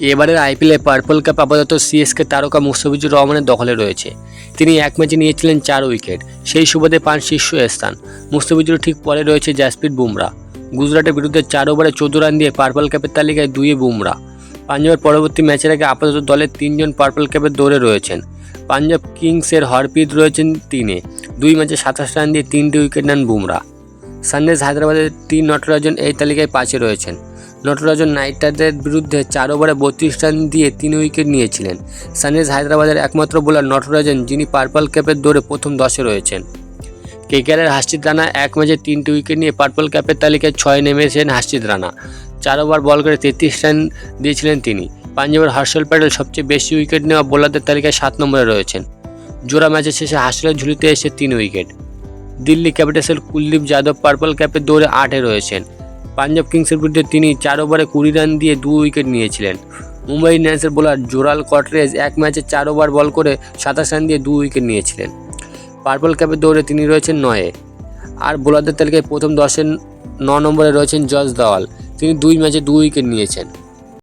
এবারের আইপিএলে purple cup আপাতত সিএসকে তারকা মুস্তাফিজুর রহমানের দখলে রয়েছে। তিনি এক ম্যাচে নিয়েছিলেন চার উইকেট, সেই সুবাদে পান শীর্ষ স্থান। মুস্তাফিজুর ঠিক পরে রয়েছে জাসপ্রীত বুমরা। গুজরাটের বিরুদ্ধে চার ওভারে চোদ্দ রান দিয়ে পার্পল ক্যাপের তালিকায় দুইয়ে বুমরা। পাঞ্জাবের পরবর্তী ম্যাচের আগে আপাতত দলের তিনজন পার্পল ক্যাপের দৌড়ে রয়েছেন। পাঞ্জাব কিংসের হরপ্রীত রয়েছেন তিনে। দুই ম্যাচে সাতাশ রান দিয়ে তিনটি উইকেট নেন বুমরা। সানরাইজ হায়দ্রাবাদের তিন নটরাজন এই তালিকায় পাঁচে রয়েছেন। নটরাজন নাইট রাইডার্সের বিরুদ্ধে চার ওভারে বত্রিশ রান দিয়ে তিন উইকেট নিয়েছিলেন। সানরাইজ হায়দ্রাবাদের একমাত্র বোলার নটরাজন, যিনি পার্পল ক্যাপের দৌড়ে প্রথম দশে রয়েছেন। কেকেআরের হাসিদ রানা এক ম্যাচে তিনটি উইকেট নিয়ে পার্পল ক্যাপের তালিকায় ছয় নেমেছেন হাসিদ রানা। চার ওভার বল করে তেত্রিশ রান দিয়েছিলেন তিনি। পাঞ্জাবের হর্ষল প্যাটেল সবচেয়ে বেশি উইকেট নেওয়া বোলারদের তালিকায় সাত নম্বরে রয়েছেন। জোড়া ম্যাচের শেষে হাসিলের ঝুলিতে এসে তিন উইকেট। দিল্লি ক্যাপিটালসের কুলদীপ যাদব পার্পল ক্যাপের দৌড়ে আটে রয়েছেন। পাঞ্জাব কিংসের বিরুদ্ধে তিনি চার ওভারে কুড়ি রান দিয়ে দু উইকেট নিয়েছিলেন। মুম্বাই ইন্ডিয়ান্সের বোলার জোরাল কটরেজ এক ম্যাচে চার ওভার বল করে সাতাশ রান দিয়ে দু উইকেট নিয়েছিলেন। পার্পল ক্যাপের দৌড়ে তিনি রয়েছেন নয়ে। আর বোলারদের তালিকায় প্রথম দশের ন নম্বরে রয়েছেন জজ দাওয়াল। তিনি দুই ম্যাচে দু উইকেট নিয়েছেন।